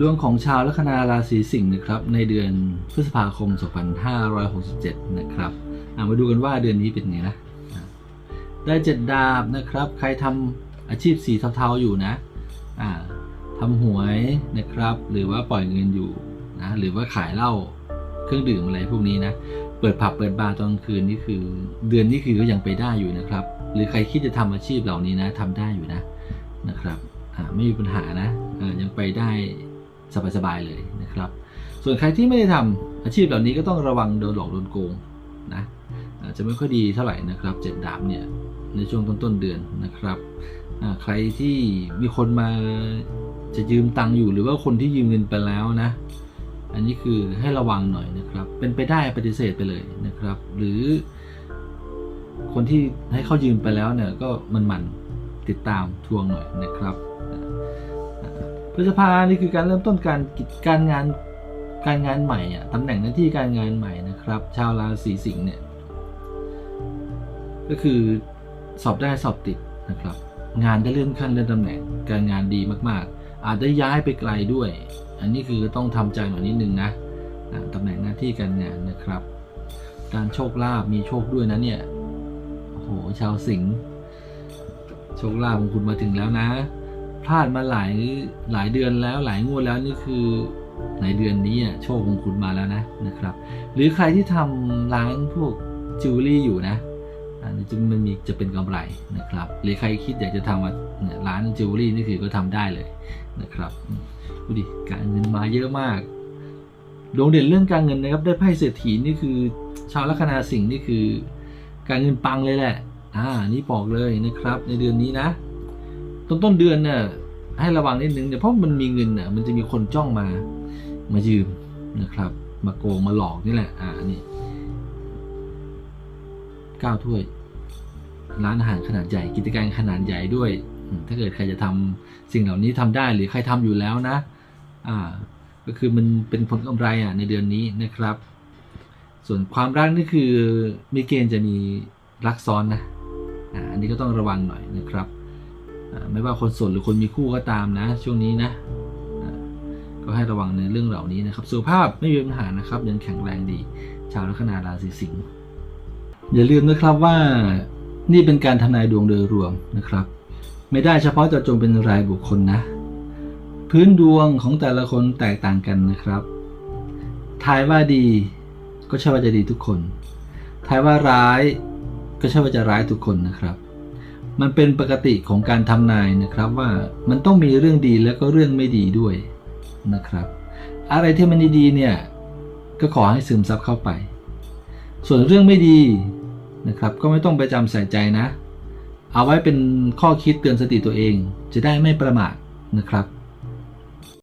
ดวงของชาวลัคนาราศีสิงห์นะครับในเดือนพฤษภาคม 2567 นะครับมาดูกันว่าเดือนนี้เป็นไงนะ ได้เจ็ดดาบนะครับ ใครทำอาชีพสีเทาๆอยู่นะอ่าทำหวยนะครับ หรือว่าปล่อยเงินอยู่นะหรือว่าขายเหล้าเครื่องดื่มอะไรพวกนี้นะ เปิดผับเปิดบาร์ตอนคืนนี่คือ เดือนนี้คือก็ยังไปได้อยู่นะครับ หรือใครคิดจะทำอาชีพเหล่านี้นะทำได้อยู่นะนะครับไม่มีปัญหานะยังไปได้ สบายๆเลยนะครับ ส่วนใครที่ไม่ได้ทำอาชีพเหล่านี้ก็ต้องระวังโดนหลอกโดนโกงนะอาจจะไม่ค่อยดีเท่าไหร่นะครับเจ็ดดาบเนี่ยในช่วงต้นๆเดือนนะครับใครที่มีคนมาจะยืมตังค์อยู่หรือว่าคนที่ยืมเงินไปแล้วนะ อันนี้คือให้ระวังหน่อยนะครับ เป็นไปได้ปฏิเสธไปเลยนะครับ หรือคนที่ให้เขายืมไปแล้วเนี่ยก็มันมันๆติดตามทวงหน่อยนะครับ พฤษภานี่คือการเริ่มต้นการกิจการงานการงานใหม่อะตำแหน่งหน้าที่การงานใหม่นะครับ ชาวราศีสิงห์เนี่ย ก็คือสอบได้สอบติดนะครับ งานได้เลื่อนขั้นเลื่อนตำแหน่ง การงานดีมากๆ อาจได้ย้ายไปไกลด้วย อันนี้คือต้องทำใจหน่อยนิดนึงนะตำแหน่งหน้าที่การงานนะครับ การโชคลาภมีโชคด้วยนะเนี่ยโอ้โหชาวสิงห์โชคลาภของคุณมาถึงแล้วนะ พลาดมาหลายหลายเดือนแล้วหลายงวดแล้วนี่คือในเดือนนี้อะโชคของคุณมาแล้วนะนะครับ หรือใครที่ทำร้านพวกจิวเวลรี่อยู่นะอันนี้จะมันมีจะเป็นกำไรนะครับ หรือใครคิดอยากจะทำอะเนี่ยร้านจิวเวลรี่นี่คือก็ทำได้เลยนะครับดูดิการเงินมาเยอะมากดวงเด่นเรื่องการเงินนะครับ ได้ไพ่เศรษฐีนี่คือ ชาวลัคนาสิงห์นี่คือ การเงินปังเลยแหละ อ่านี่บอกเลยนะครับ ในเดือนนี้นะ ต้นต้นเดือนเนี่ยให้ระวังนิดนึงเนี่ยเพราะมันมีเงินน่ะมันจะมีคนจ้องมา มายืมนะครับ มาโกงมาหลอกนี่แหละ อ่านี่เก้าถ้วย ร้านอาหารขนาดใหญ่กิจการขนาดใหญ่ด้วย ถ้าเกิดใครจะทำสิ่งเหล่านี้ทำได้หรือใครทำอยู่แล้วนะ อ่า ก็คือมันเป็นผลกำไรอะในเดือนนี้นะครับ ส่วนความรักนี่คือมีเกณฑ์จะมีรักซ้อนนะอ่าอันนี้ก็ต้องระวังหน่อยนะครับ ไม่ว่าคนโสดหรือคนมีคู่ก็ตามนะ ช่วงนี้นะก็ให้ระวังในเรื่องเหล่านี้นะครับสุขภาพไม่มีปัญหานะครับยังแข็งแรงดี ชาวลัคนาราศีสิงห์อย่าลืมนะครับว่านี่เป็นการทำนายดวงโดยรวมนะครับ ไม่ได้เฉพาะเจาะจงเป็นรายบุคคลนะ พื้นดวงของแต่ละคนแตกต่างกันนะครับทายว่าดีก็ใช่ว่าจะดีทุกคนทายว่าร้ายก็ใช่ว่าจะร้ายทุกคนนะครับ มันเป็นปกติของการทำนายนะครับว่ามันต้องมีเรื่องดีแล้วก็เรื่องไม่ดีด้วยนะครับ อะไรที่มันดีเนี่ยก็ขอให้ซึมซับเข้าไป ส่วนเรื่องไม่ดีนะครับ ก็ไม่ต้องไปจำใส่ใจนะ เอาไว้เป็นข้อคิดเตือนสติตัวเอง จะได้ไม่ประมาทนะครับ